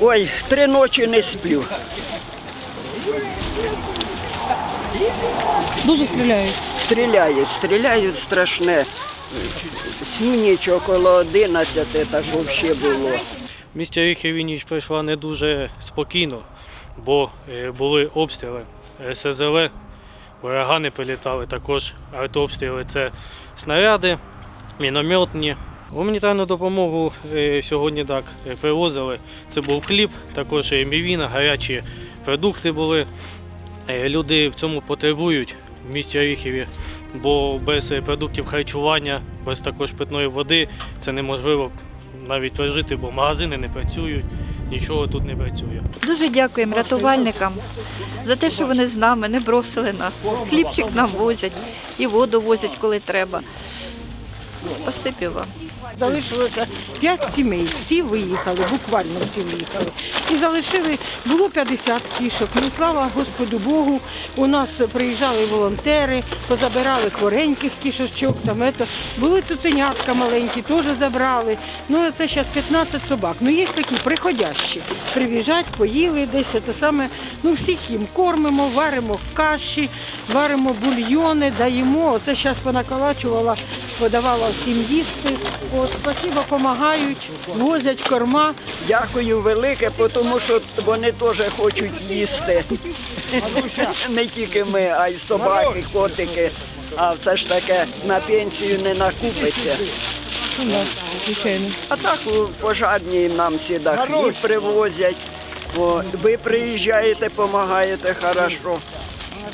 Ой, три ночі не сплю. Дуже стріляють. Стріляють, стріляють страшне. Всю ніч около 11 так взагалі було. В місті Оріхові ніч пройшла не дуже спокійно, бо е, були обстріли СЗВ, урагани прилітали, також артобстріли це снаряди, мінометні. Гуманітарну допомогу е, сьогодні так е, привозили. Це був хліб, також мівіна, гарячі продукти були. Е, Люди в цьому потребують в місті Оріхові, бо без продуктів харчування, без також питної води це неможливо навіть прожити, бо магазини не працюють, нічого тут не працює. Дуже дякуємо рятувальникам за те, що вони з нами не бросили нас. Хлібчик нам возять і воду возять, коли треба. Спасибі. Залишилося п'ять сімей, всі виїхали, буквально всі виїхали. І залишили, було 50 кішок. Ну, слава Господу Богу, у нас приїжджали волонтери, позабирали хвореньких кішечок, там ето. були цуценятка маленькі, теж забрали. Ну, це зараз 15 собак. Ну, є такі приходящі. Приїжджають, поїли десь те саме. Ну, всіх їм кормимо, варимо каші, варимо бульйони, даємо. Оце зараз понаколачувала, подавала всім їсти. От, спасибо, допомагають, возять корма. Дякую велике, тому що вони теж хочуть їсти. Не тільки ми, а й собаки, котики. А все ж таке на пенсію не накупиться. А так пожарні нам сюди хліб привозять. О, ви приїжджаєте, допомагаєте хорошо.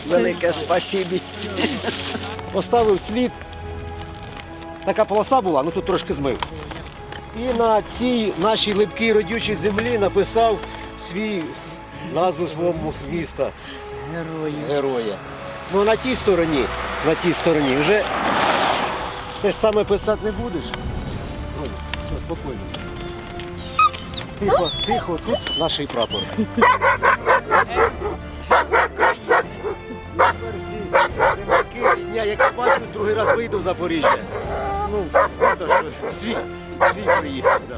Велике спасибі. поставив слід. Така полоса була, ну тут трошки змив. І на цій нашій липкій родючій землі написав свій назву свого міста. Герої. Героя. Ну на тій стороні, на тій стороні вже те ж саме писати не будеш. Ой, все, спокійно. Тихо, тихо, тут наш прапор. Тепер всі ремарки, я як бачу, другий раз вийду в Запоріжжя. Ну, правда, що свій, свій приїхав. Да.